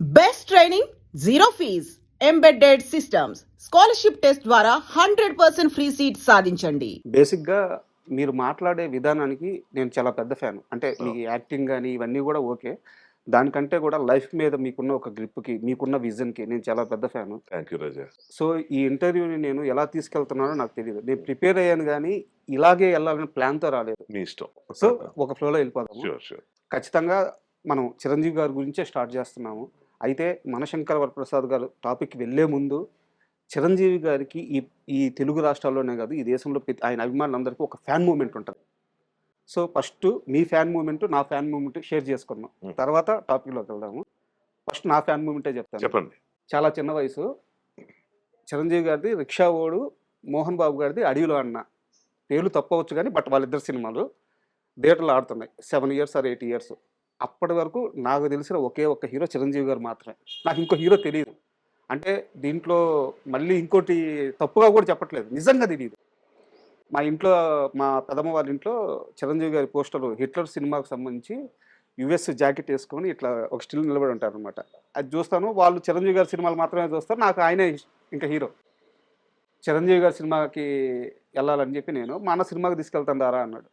Best training zero fees embedded systems scholarship test ద్వారా hundred percent free seat సాధించండి. బేసిక్గా మీరు మాట్లాడే విధానానికి నేను చాలా పెద్ద ఫ్యాన్ అంటే మీ యాక్టింగ్ కానీ ఇవన్నీ కూడా ఓకే. దానికంటే కూడా లైఫ్ మీద మీకున్న ఒక గ్రిప్కి మీకున్న విజన్కి నేను చాలా పెద్ద fan thank you Raja so ఈ ఇంటర్వ్యూని నేను ఎలా తీసుకెళ్తున్నానో నాకు తెలియదు నేను ప్రిపేర్ అయ్యాను కానీ ఇలాగే వెళ్ళాలని ప్లాన్తో రాలేదు. మీ ఇష్టం. సో ఒక ఫ్లోలో షూర్ ఖచ్చితంగా మనం చిరంజీవి గారి గురించే స్టార్ట్ చేస్తున్నాము. అయితే మనశంకర్ వరప్రసాద్ గారు టాపిక్ వెళ్ళే ముందు చిరంజీవి గారికి ఈ ఈ తెలుగు రాష్ట్రాల్లోనే కాదు ఈ దేశంలో ఆయన అభిమానులందరికీ ఒక ఫ్యాన్ మూమెంట్ ఉంటుంది. సో ఫస్ట్ మీ ఫ్యాన్ మూమెంట్ నా ఫ్యాన్ మూమెంట్ షేర్ చేసుకున్నాం. తర్వాత టాపిక్లోకి వెళ్దాము. ఫస్ట్ నా ఫ్యాన్ మూమెంటే చెప్తాను. చెప్పండి. చాలా చిన్న వయసు. చిరంజీవి గారిది రిక్షా ఓడు మోహన్ బాబు గారిది అడవిలో అన్న. పేర్లు తప్పవచ్చు కానీ బట్ వాళ్ళిద్దరు సినిమాలు థియేటర్లో ఆడుతున్నాయి. Seven years or eight years. అప్పటి వరకు నాకు తెలిసిన ఒకే ఒక్క హీరో చిరంజీవి గారు మాత్రమే. నాకు ఇంకో హీరో తెలియదు అంటే దీంట్లో మళ్ళీ ఇంకోటి తప్పుగా కూడా చెప్పట్లేదు. నిజంగా తెలియదు మా ఇంట్లో మా పెదమ్మ వాళ్ళ ఇంట్లో చిరంజీవి గారి పోస్టర్ హిట్లర్ సినిమాకు సంబంధించి యుఎస్ జాకెట్ వేసుకొని ఇట్లా ఒక స్టిల్ నిలబడి ఉంటారు అనమాట అది చూస్తాను. వాళ్ళు చిరంజీవి గారి సినిమాలు మాత్రమే చూస్తారు. నాకు ఆయనే ఇంకా హీరో. చిరంజీవి గారి సినిమాకి వెళ్ళాలని చెప్పి నేను మా అన్న సినిమాకి తీసుకెళ్తాను దారా అన్నాడు.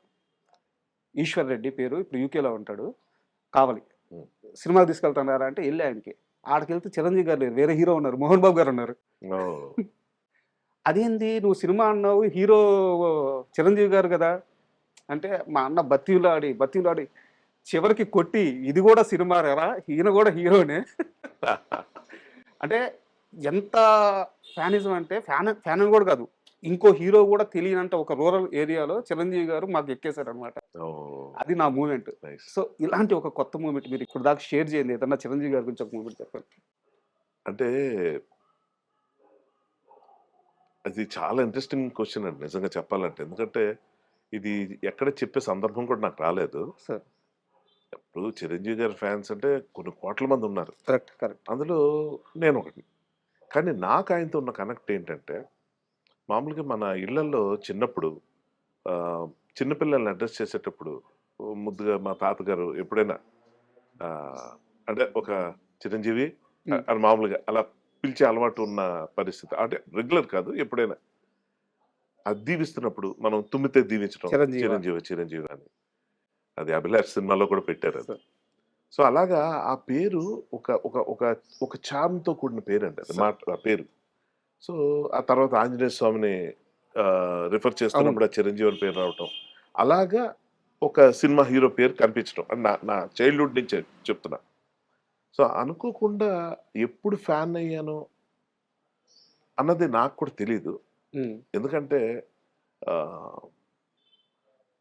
ఈశ్వర్ రెడ్డి పేరు. ఇప్పుడు యూకేలో ఉంటాడు. కావాలి. సినిమాకి తీసుకెళ్తాను దారా అంటే వెళ్ళి ఆయనకి. ఆడికి వెళ్తే చిరంజీవి గారు లేరు వేరే హీరో ఉన్నారు మోహన్ బాబు గారు ఉన్నారు. అదేంది నువ్వు సినిమా అన్నావు హీరో చిరంజీవి గారు కదా. అంటే మా అన్న బతీలాడి బతీలాడి చివరికి కొట్టి ఇది కూడా సినిమా రా ఈయన కూడా హీరోనే. అంటే ఎంత ఫ్యానిజం అంటే ఫ్యాన్ ఫ్యాన్ కూడా కాదు. ఇంకో హీరో కూడా తెలియనంత ఒక రూరల్ ఏరియాలో చిరంజీవి గారు మాకు ఎక్కేశారు అనమాట అది నా మూమెంట్. సో ఇలాంటి ఒక కొత్త మూమెంట్ మీరు ఇప్పుడు దాకా షేర్ చేయండి. ఏదన్నా చిరంజీవి గారి గురించి ఒక మూమెంట్ చెప్పండి. అంటే అది చాలా ఇంట్రెస్టింగ్ క్వశ్చన్ అండి. నిజంగా చెప్పాలంటే. ఎందుకంటే ఇది ఎక్కడ చెప్పే సందర్భం కూడా నాకు రాలేదు. సార్. ఇప్పుడు చిరంజీవి గారి ఫ్యాన్స్ అంటే కొన్ని కోట్ల మంది ఉన్నారు. Correct correct. అందులో నేను ఒకటి. కానీ నాకు ఆయనతో ఉన్న కనెక్ట్ ఏంటంటే మామూలుగా మన ఇళ్ళలో చిన్నప్పుడు ఆ, చిన్నపిల్లల్ని అడ్రస్ చేసేటప్పుడు ముద్దుగా మా తాతగారు ఎప్పుడైనా ఆ, అంటే ఒక చిరంజీవి. అని మామూలుగా అలా పిలిచే అలవాటు ఉన్న పరిస్థితి అంటే రెగ్యులర్ కాదు ఎప్పుడైనా అది దీవిస్తున్నప్పుడు మనం తుమ్మితే దీవించడం చిరంజీవి. చిరంజీవి చిరంజీవి అని అది అభిలాష్ సినిమాలో కూడా పెట్టారు అది. సో అలాగా ఆ పేరు ఒక ఒక ఒక ఒక చార్మ్తో కూడిన పేరు అండి అది మాట ఆ పేరు సో ఆ తర్వాత ఆంజనేయ స్వామిని రిఫర్ చేస్తున్నప్పుడు ఆ చిరంజీవి పేరు రావటం. అలాగా ఒక సినిమా హీరో పేరు కనిపించడం అని నా నా చైల్డ్హుడ్ నుంచి చెప్తున్నా. సో అనుకోకుండా ఎప్పుడు ఫ్యాన్ అయ్యానో అన్నది నాకు కూడా తెలియదు ఉమ్, ఎందుకంటే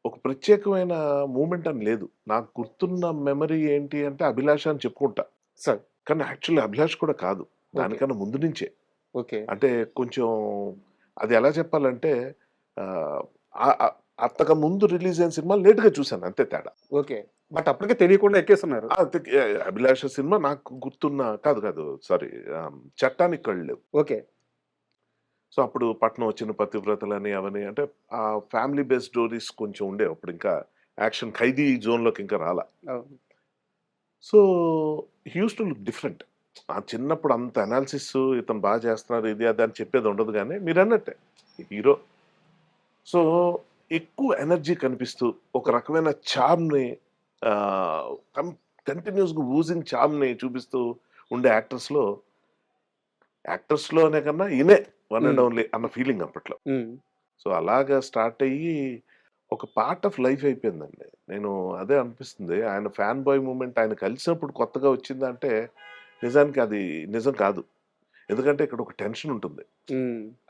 ఒక ప్రత్యేకమైన మూమెంట్ అని లేదు. నాకు గుర్తున్న మెమరీ ఏంటి అంటే అభిలాష అని చెప్పుకుంటా. సార్. కానీ యాక్చువల్లీ అభిలాష్ కూడా కాదు. దానికన్నా ముందు నుంచే. ఓకే. అంటే కొంచెం అది ఎలా చెప్పాలంటే అంతక ముందు రిలీజ్ అయిన సినిమా లేట్గా చూశాను అంతే తేడా. ఓకే. బట్ అప్పటికే తెలియకుండా ఎక్కేస్తున్నారు. అభిలాష సినిమా నాకు గుర్తున్న కాదు కాదు సారీ చట్టానికి కళ్ళు ఓకే. సో అప్పుడు పట్నం వచ్చిన పతివ్రతలని అవని అంటే ఆ ఫ్యామిలీ బేస్డ్ స్టోరీస్ కొంచెం ఉండే అప్పుడు ఇంకా యాక్షన్ ఖైదీ జోన్లోకి ఇంకా రాలా. So used to look different. ఆ చిన్నప్పుడు అంత అనాలిసిస్ ఇతను బాగా చేస్తున్నారు ఇది అది అని చెప్పేది ఉండదు కానీ మీరు అన్నట్టే హీరో. సో ఎక్కువ ఎనర్జీ కనిపిస్తూ ఒక రకమైన చామ్ని కంటిన్యూస్గా ఊజింగ్ చామ్ని చూపిస్తూ ఉండే యాక్టర్స్లో యాక్టర్స్లో అనే కన్నా ఈయనే వన్ అండ్. ఓన్లీ అన్న ఫీలింగ్ అప్పట్లో. సో అలాగా స్టార్ట్ అయ్యి ఒక పార్ట్ ఆఫ్ లైఫ్ అయిపోయిందండి. నేను అదే అనిపిస్తుంది. ఆయన ఫ్యాన్ బాయ్ మూమెంట్ ఆయన కలిసినప్పుడు కొత్తగా వచ్చిందంటే నిజానికి అది నిజం కాదు. ఎందుకంటే ఇక్కడ ఒక టెన్షన్ ఉంటుంది.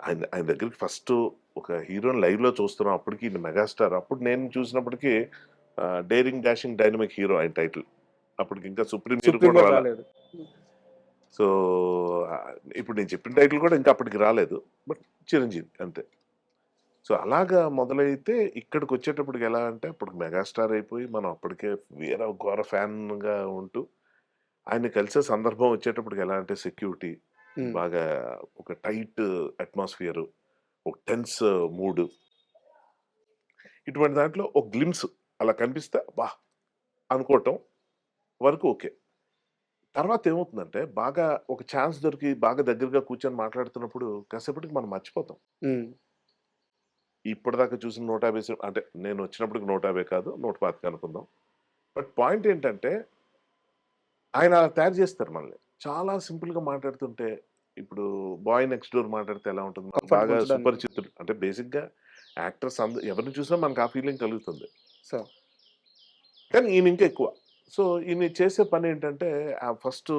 ఆయన ఆయన దగ్గరికి ఫస్ట్ ఒక హీరోని లైవ్లో చూస్తున్నాం. అప్పటికి ఈయన మెగాస్టార్. అప్పుడు నేను చూసినప్పటికీ డేరింగ్ డాషింగ్ డైనమిక్ హీరో ఆయన టైటిల్. అప్పటికి ఇంకా సుప్రీం హీరో కూడా రాలేదు. సో ఇప్పుడు నేను చెప్పిన టైటిల్ కూడా ఇంకా అప్పటికి రాలేదు. బట్ చిరంజీవి అంతే. సో అలాగా మొదలైతే ఇక్కడికి వచ్చేటప్పటికి ఎలా అంటే అప్పుడు మెగాస్టార్ అయిపోయి మనం అప్పటికే వేరే ఘోర ఫ్యాన్గా ఉంటూ ఆయన కలిసే సందర్భం వచ్చేటప్పటికి ఎలా అంటే సెక్యూరిటీ బాగా ఒక టైట్ అట్మాస్ఫియర్ ఒక టెన్స్ మూడ్. ఇటువంటి దాంట్లో ఒక గ్లిమ్స్ అలా కనిపిస్తే బా! అనుకోవటం వరకు ఓకే. తర్వాత ఏమవుతుందంటే బాగా ఒక ఛాన్స్ దొరికి బాగా దగ్గరగా కూర్చొని మాట్లాడుతున్నప్పుడు కాసేపటికి మనం మర్చిపోతాం. ఇప్పటిదాకా చూసిన నూట యాభై అంటే నేను వచ్చినప్పటికి నూట యాభై కాదు నూట పాతిక అనుకుందాం. బట్ పాయింట్ ఏంటంటే ఆయన అలా తయారు చేస్తారు మనల్ని. చాలా సింపుల్గా మాట్లాడుతుంటే ఇప్పుడు బాయ్ నెక్స్ట్ డోర్ మాట్లాడితే ఎలా ఉంటుంది? బాగా. సుపరిచితుడు అంటే బేసిక్గా యాక్టర్స్ అంద ఎవరిని చూసినా మనకు ఆ ఫీలింగ్ కలుగుతుంది. కానీ ఈయన ఇంకా ఎక్కువ. సో ఈయన చేసే పని ఏంటంటే ఆ ఫస్ట్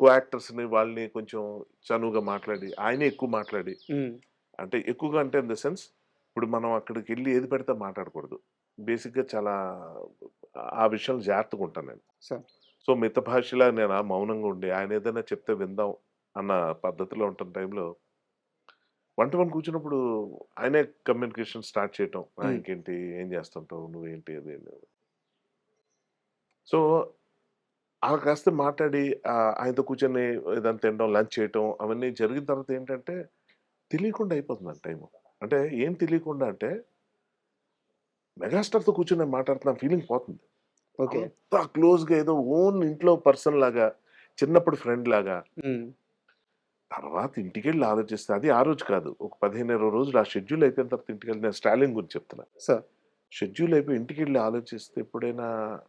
కో యాక్టర్స్ని వాళ్ళని కొంచెం చనువుగా మాట్లాడి ఆయనే ఎక్కువ మాట్లాడి. అంటే ఎక్కువగా అంటే ఇన్ ద సెన్స్ ఇప్పుడు మనం అక్కడికి వెళ్ళి ఏది పెడితే మాట్లాడకూడదు. బేసిక్గా చాలా ఆ విషయం జాగ్రత్తగా ఉంటాను నేను. సో మిత భాషలా నేను ఆ మౌనంగా ఉండి ఆయన ఏదైనా చెప్తే విందాం అన్న పద్ధతిలో ఉంటున్న టైంలో వన్ టు వన్ కూర్చున్నప్పుడు ఆయనే కమ్యూనికేషన్ స్టార్ట్ చేయటం. "ఆ. ఇంకేంటి? ఏం చేస్తుంటావు? నువ్వేంటి? అది ఇది." సో అలా కాస్త మాట్లాడి ఆ, ఆయనతో కూర్చొని ఏదైనా తినడం లంచ్ చేయటం అవన్నీ జరిగిన తర్వాత ఏంటంటే తెలియకుండా అయిపోతుంది టైం అంటే ఏం తెలియకుండా అంటే మెగాస్టార్తో కూర్చొని నేను మాట్లాడుతున్న ఫీలింగ్ పోతుంది. ఓకే. అంత క్లోజ్గా ఏదో ఓన్ ఇంట్లో పర్సన్ లాగా చిన్నప్పుడు ఫ్రెండ్ లాగా. తర్వాత ఇంటికి వెళ్ళి ఆలోచిస్తే అది ఆ రోజు కాదు. ఒక పదిహేను ఇరవై రోజులు ఆ షెడ్యూల్ అయిపోయిన తర్వాత ఇంటికి వెళ్ళి నేను స్టాలిన్ గురించి చెప్తున్నా. సో షెడ్యూల్ అయిపోయి ఇంటికి వెళ్ళి ఆలోచిస్తే ఎప్పుడైనా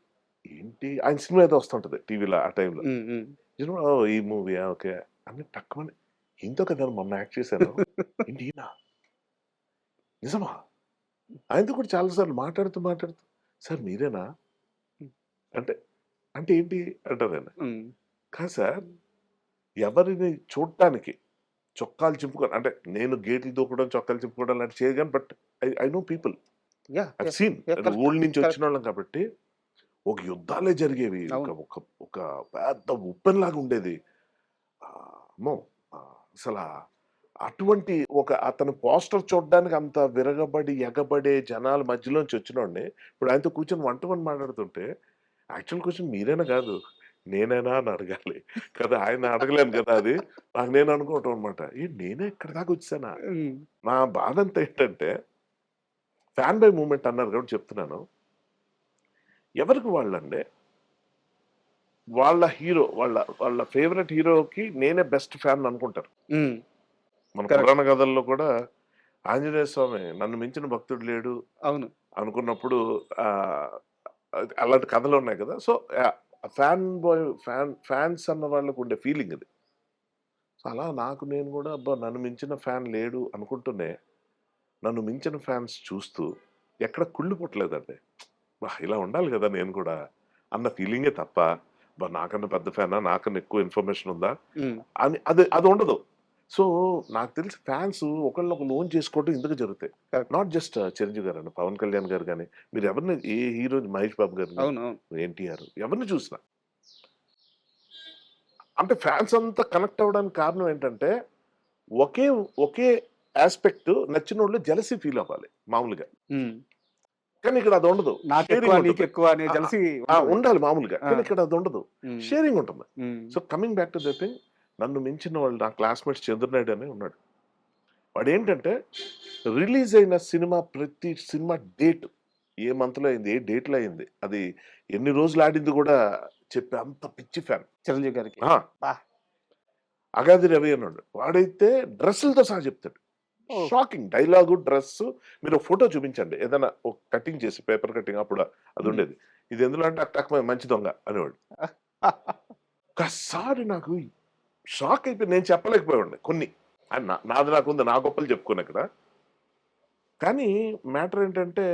ఏంటి? ఆయన సినిమా ఏదో వస్తుంటది టీవీలో ఆ టైంలో. ఉమ్, ఉమ్. "You know, ఓ ఈ మూవీ ఓకే. అని తక్కువ ఇంతో కదా మొన్న యాక్ట్ చేశాను. ఏంటి ఈయన? నిజమా? ఆయనతో కూడా చాలాసార్లు మాట్లాడుతూ మాట్లాడుతూ సార్ మీరేనా? అంటే అంటే ఏంటి అంటారు ఆయన ఉమ్, కాదు సార్ ఎవరిని చూడటానికి చొక్కాలు చింపుకొని అంటే నేను గేట్లు దూకడం చొక్కాలు చింపుకోవడం లాంటి చేయగాను but I I know people. Scene ఊళ్ళ నుంచి. వచ్చిన వాళ్ళం కాబట్టి ఒక యుద్ధాలే జరిగేవి. ఒక. ఒక పెద్ద ఉప్పెన్ లాగా ఉండేది అమ్మో! అసలు అటువంటి ఒక అతను పోస్టర్ చూడడానికి అంత విరగబడి ఎగబడే జనాల మధ్యలోంచి వచ్చినోడిని ఇప్పుడు ఆయనతో కూర్చొని వంట వన్ మాట్లాడుతుంటే యాక్చువల్ క్వశ్చన్ మీరేనా కాదు నేనేనా అని అడగాలి. కదా ఆయన అడగలేను కదా అది. నాకు నేను అనుకోవటం అనమాట ఏ నేనే ఇక్కడ దాకా వచ్చానా? నా బాధ అంతా ఏంటంటే ఫ్యాన్ బై మూమెంట్ అన్నారు కాబట్టి చెప్తున్నాను. ఎవరికి వాళ్ళండి? వాళ్ళ హీరో వాళ్ళ వాళ్ళ ఫేవరెట్ హీరోకి నేనే బెస్ట్ ఫ్యాన్ అనుకుంటారు. మన. పురాణ కథల్లో కూడా ఆంజనేయ స్వామి నన్ను మించిన భక్తుడు లేడు అవును. అనుకున్నప్పుడు అలాంటి కథలు ఉన్నాయి కదా. So fan boy fan fans అన్న వాళ్ళకు ఉండే ఫీలింగ్ అది. సో అలా నాకు నేను కూడా అబ్బా నన్ను మించిన ఫ్యాన్ లేడు అనుకుంటూనే నన్ను మించిన ఫ్యాన్స్ చూస్తూ ఎక్కడ కుళ్ళు పుట్టలేదండి. బా ఇలా ఉండాలి కదా నేను కూడా అన్న ఫీలింగే తప్ప బా నాకన్నా పెద్ద ఫ్యానా? నాకన్నా ఎక్కువ ఇన్ఫర్మేషన్ ఉందా? అని అది అది ఉండదు. సో నాకు తెలిసి ఫ్యాన్స్ ఒకళ్ళు ఒక లోన్ చేసుకోవడం ఇందుకు జరుగుతాయి. నాట్ జస్ట్ చిరంజీవి గారు అండి పవన్ కళ్యాణ్ గారు కానీ మీరు ఎవరిని ఏ హీరో మహేష్ బాబు గారు ఎన్టీఆర్ ఎవరిని చూసినా. అంటే ఫ్యాన్స్ అంతా కనెక్ట్ అవ్వడానికి కారణం ఏంటంటే ఒకే ఒకే ఆస్పెక్ట్ నచ్చిన వాళ్ళు జలసి ఫీల్ అవ్వాలి మామూలుగా. కానీ ఇక్కడ అది ఉండదు. ఉండాలి మామూలుగా కానీ. ఇక్కడ అది ఉండదు. షేరింగ్ ఉంటుంది. So coming back to the thing నన్ను మించిన వాళ్ళు నా క్లాస్మేట్స్ చంద్రనాయుడు అని ఉన్నాడు. వాడు ఏంటంటే రిలీజ్ అయిన సినిమా ప్రతి సినిమా డేట్ ఏ మంత్లో అయింది ఏ డేట్లో అయింది అది ఎన్ని రోజులు ఆడింది కూడా చెప్పే అంత పిచ్చి ఫ్యాన్. చిరంజీవి గారికి. అగాది రవి అన్నాడు. వాడైతే డ్రెస్సులతో సహా చెప్తాడు. షాకింగ్ డైలాగు డ్రెస్ మీరు ఫోటో చూపించండి. ఏదైనా ఒక కటింగ్ చేసి పేపర్ కటింగ్ అప్పుడు అది. ఉండేది. ఇది ఎందులో అంటే అట్టక మంచి దొంగ అనేవాడు. ఒక్కసారి నాకు షాక్ అయిపోయి నేను చెప్పలేకపోయాడు కొన్ని. నాది నాకు ఉంది నా గొప్పలు చెప్పుకుని ఇక్కడ. కానీ మ్యాటర్ ఏంటంటే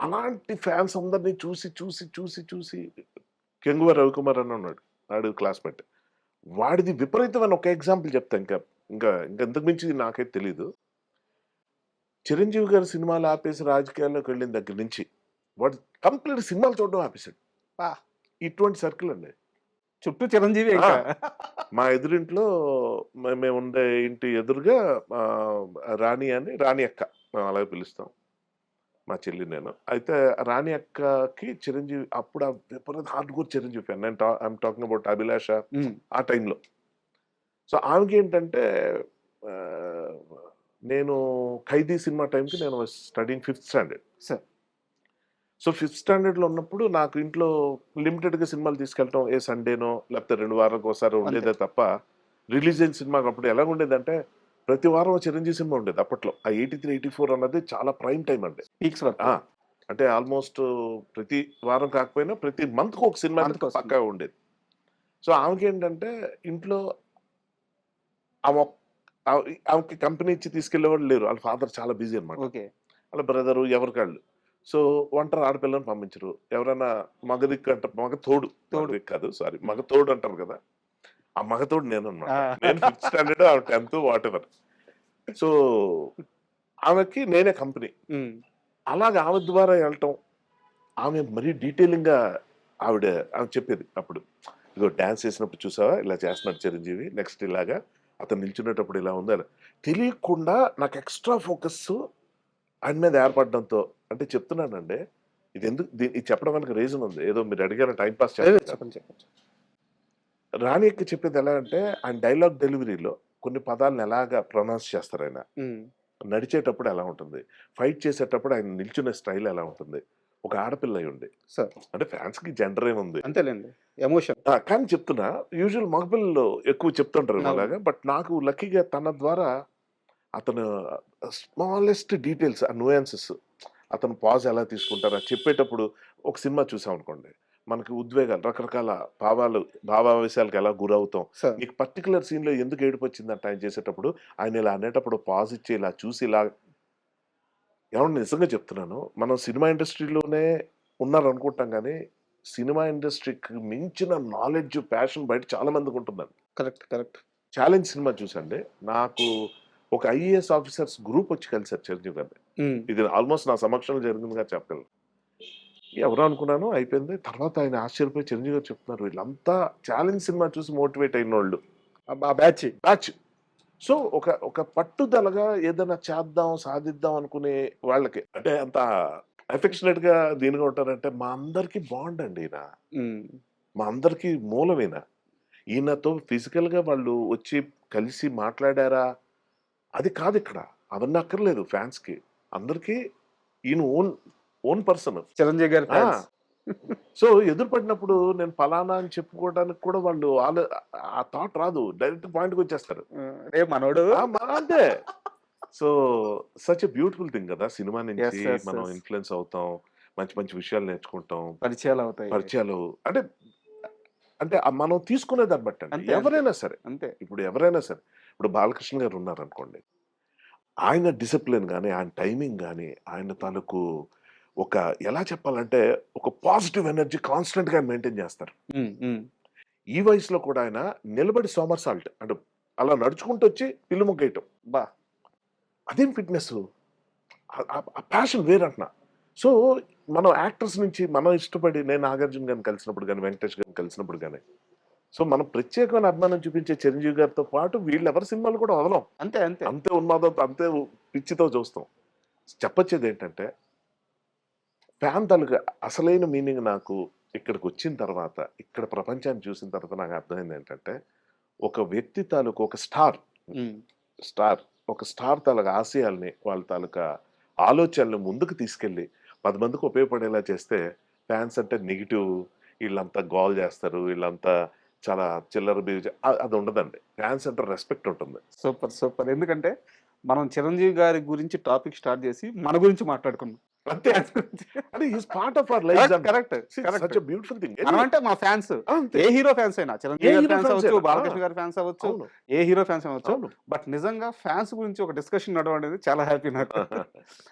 అలాంటి ఫ్యాన్స్ అందరినీ చూసి చూసి చూసి చూసి కెంగువ రవికుమార్ అని ఉన్నాడు వాడు క్లాస్మేట్. వాడిది విపరీతమైన ఒక ఎగ్జాంపుల్ చెప్తా ఇంకా ఇంకా ఇంకా ఇంతకు మించి నాకైతే తెలీదు. చిరంజీవి గారి సినిమాలు ఆపేసి రాజకీయాల్లోకి వెళ్ళిన దగ్గర నుంచి వాడు కంప్లీట్ సినిమాలు చూడడం ఆపేశాడు. ఇటువంటి సర్కిల్ అండి. చుట్టూ చిరంజీవి మా ఎదురింట్లో మేము ఉండే ఇంటి ఎదురుగా రాణి అని రాణి అక్క మేము అలాగే పిలుస్తాం. మా చెల్లి నేను. అయితే రాణి అక్కకి చిరంజీవి అప్పుడు ఆ విపరీత హార్డ్ కోర్ చిరంజీవి ఫ్యాన్. నేను ఐఎమ్ టాకింగ్ అబౌట్ అభిలాష ఆ టైంలో. సో ఆమెకి ఏంటంటే నేను ఖైదీ సినిమా టైంకి నేను studying fifth standard. Sir. So fifth స్టాండర్డ్లో ఉన్నప్పుడు నాకు ఇంట్లో లిమిటెడ్గా సినిమాలు తీసుకెళ్ళటం ఏ సండేనో లేకపోతే రెండు వారాలకు ఒకసారి ఉండేదే తప్ప రిలీజ్ అయిన సినిమాకి అప్పుడు ఎలా ఉండేదంటే ప్రతి వారం చిరంజీవి సినిమా ఉండేది అప్పట్లో. ఆ ఎయిటీ త్రీ ఎయిటీ ఫోర్ అన్నది చాలా ప్రైమ్ టైం అండి. పీక్స్ అంటే ఆల్మోస్ట్ ప్రతి వారం కాకపోయినా ప్రతి మంత్ ఒక సినిమా పక్కా ఉండేది. సో ఆమెకి ఏంటంటే ఇంట్లో ఆమె ఆమెకి కంపెనీ ఇచ్చి తీసుకెళ్ళేవాళ్ళు లేరు. వాళ్ళ ఫాదర్ చాలా బిజీ అనమాట వాళ్ళ బ్రదరు ఎవరికాళ్ళు. సో ఒంటరి ఆడపిల్లని పంపించరు. ఎవరైనా మగదిక్కు అంట మగ తోడు. తోడు. కాదు సారీ మగ తోడు అంటారు కదా. ఆ మగ తోడు నేను అన్నమాట ఆ. నేను ఫిఫ్త్ స్టాండర్డ్ ఆమె టెన్త్ వాట్ ఎవర్ సో ఆమెకి నేనే కంపెనీ. అలాగే ఆమె ద్వారా వెళ్ళటం ఆమె మరీ డీటెయిలింగ్గా ఆవిడ ఆమె చెప్పేది అప్పుడు. ఇదిగో డాన్స్ చేసినప్పుడు చూసావా? ఇలా చేస్తున్నాడు చిరంజీవి నెక్స్ట్ ఇలాగా అతను నిల్చునేటప్పుడు ఇలా ఉంది తెలియకుండా నాకు ఎక్స్ట్రా ఫోకస్ ఆయన మీద ఏర్పడడంతో అంటే చెప్తున్నానండి ఇది ఎందుకు ఇది చెప్పడం వెనక రీజన్ ఉంది. ఏదో మీరు అడిగారు టైం పాస్ చెప్పండి రాణి ఎక్కి చెప్పేది ఎలా అంటే ఆయన డైలాగ్ డెలివరీలో కొన్ని పదాలను ఎలాగా ప్రొనౌన్స్ చేస్తారు ఆయన. నడిచేటప్పుడు ఎలా ఉంటుంది? ఫైట్ చేసేటప్పుడు ఆయన నిల్చునే స్టైల్ ఎలా ఉంటుంది? ఒక ఆడపిల్ల అయి ఉంది సార్. అంటే ఫ్యాన్స్కి జెండర్ ఏముంది అంతేలేండి ఎమోషన్ కానీ చెప్తున్నా యూజువల్ మగపిల్లలు ఎక్కువ చెప్తుంటారు. అలాగా బట్ నాకు లక్కీగా తన ద్వారా అతను స్మాలెస్ట్ డీటెయిల్స్ ఆ nuances అతను పాజ్ ఎలా తీసుకుంటారు అది చెప్పేటప్పుడు ఒక సినిమా చూసాం అనుకోండి. మనకి ఉద్వేగాలు రకరకాల భావాలు భావావేశాలకు ఎలా గురవుతాం. నీకు పర్టికులర్ సీన్లో ఎందుకు ఏడుపు వచ్చిందంట ఆయన చేసేటప్పుడు ఆయన ఇలా అనేటప్పుడు పాజ్ ఇచ్చి ఇలా చూసి ఇలా ఏమన్నా నిజంగా చెప్తున్నాను? మనం సినిమా ఇండస్ట్రీలోనే ఉన్నారు అనుకుంటాం కానీ సినిమా ఇండస్ట్రీకి మించిన నాలెడ్జ్ ప్యాషన్ బయట చాలా మందికి ఉంటుందండి. Correct correct. ఛాలెంజ్ సినిమా చూసండి. నాకు ఒక ఐఏఎస్ ఆఫీసర్స్ గ్రూప్ వచ్చి కలిసారు చిరంజీవి గారిని. ఇది ఆల్మోస్ట్ నా సమక్షంలో జరిగిందిగా చెప్పగలను. ఎవరు అనుకున్నాను? అయిపోయింది. తర్వాత ఆయన ఆశ్చర్యపోయి చిరంజీవి గారు చెప్తున్నారు వీళ్ళంతా ఛాలెంజ్ సినిమా చూసి మోటివేట్ అయిన వాళ్ళు. బ్యాచ్. బ్యాచ్. సో ఒక ఒక పట్టుదలగా ఏదైనా చేద్దాం సాధిద్దాం అనుకునే వాళ్ళకి అంటే అంత అఫెక్షనేట్గా దీనిగా ఉంటారంటే మా అందరికి బాండ్ అండి ఈయన. మా అందరికి మూలం ఈయన ఈయనతో ఫిజికల్గా వాళ్ళు వచ్చి కలిసి మాట్లాడారా? అది కాదు ఇక్కడ. అవన్నీ అక్కర్లేదు ఫ్యాన్స్కి అందరికి ఈయన ఓన్ ఓన్ పర్సన్. చిరంజీవి గారి. సో ఎదురుపడినప్పుడు నేను ఫలానా అని చెప్పుకోవడానికి కూడా వాళ్ళు ఆలో ఆ థాట్ రాదు. డైరెక్ట్ పాయింట్కి వచ్చేస్తారు. మనోడు. అంతే. So such a beautiful thing కదా సినిమా నుంచి మనం. ఇన్ఫ్లుయెన్స్ అవుతాం మంచి మంచి విషయాలు నేర్చుకుంటాం. పరిచయాలు అవుతాయి. పరిచయాలు. అంటే అంటే మనం తీసుకునే దాన్ని బట్టి. ఎవరైనా సరే. అంతే. ఇప్పుడు ఎవరైనా సరే. ఇప్పుడు బాలకృష్ణ గారు ఉన్నారనుకోండి. ఆయన డిసిప్లిన్ కానీ ఆయన టైమింగ్ కానీ ఆయన తాలూకు ఒక ఎలా చెప్పాలంటే ఒక పాజిటివ్ ఎనర్జీ కాన్స్టెంట్గా మెయింటైన్ చేస్తారు. ఈ వయసులో కూడా ఆయన నిలబడి సోమర్ సాల్ట్ అంటే అలా నడుచుకుంటూ వచ్చి పిల్లు మొగ్గేయటం బా! అదేం ఫిట్నెస్? ఆ ప్యాషన్ వేరంటున్నా. సో మనం యాక్టర్స్ నుంచి మనం ఇష్టపడి నేను నాగార్జున గారిని కలిసినప్పుడు కానీ వెంకటేష్ గారిని కలిసినప్పుడు కానీ సో మనం ప్రత్యేకమైన అభిమానం చూపించే చిరంజీవి గారితో పాటు వీళ్ళు ఎవరి సినిమాలు కూడా వదలం. అంతే అంతే. అంతే ఉన్మాదంతో అంతే పిచ్చితో చూస్తాం. చెప్పొచ్చేది ఏంటంటే ఫ్యాన్ తాలూకు అసలైన మీనింగ్ నాకు ఇక్కడికి వచ్చిన తర్వాత ఇక్కడ ప్రపంచాన్ని చూసిన తర్వాత నాకు అర్థమైంది ఏంటంటే ఒక వ్యక్తి తాలూకు ఒక స్టార్ స్టార్ ఒక స్టార్ తాలూకా ఆశయాల్ని వాళ్ళ తాలూకా ఆలోచనలు ముందుకు తీసుకెళ్ళి పది మందికి ఉపయోగపడేలా చేస్తే ఫ్యాన్స్ అంటే నెగిటివ్ వీళ్ళంతా గోల్ చేస్తారు వీళ్ళంతా చాలా చిల్లర అ- అది ఉండదండి. ఫ్యాన్స్ అంటే రెస్పెక్ట్ ఉంటుంది. Super super. ఎందుకంటే మనం చిరంజీవి గారి గురించి టాపిక్ స్టార్ట్ చేసి మన గురించి మాట్లాడుకున్నాం. అంతే. అంటే is part of our life correct such beautiful thing అంటే మా ఫ్యాన్స్. ఏ హీరో ఫ్యాన్స్ అయినా చిరంజీవి గారి ఫ్యాన్స్ అవ్వచ్చు బాలకృష్ణ. గారి ఫ్యాన్స్ అవ్వచ్చు ఏ హీరో ఫ్యాన్స్ అవ్వచ్చు. బట్ నిజంగా ఫ్యాన్స్ గురించి ఒక డిస్కషన్ నడవడం అనేది చాలా హ్యాపీ నాకు.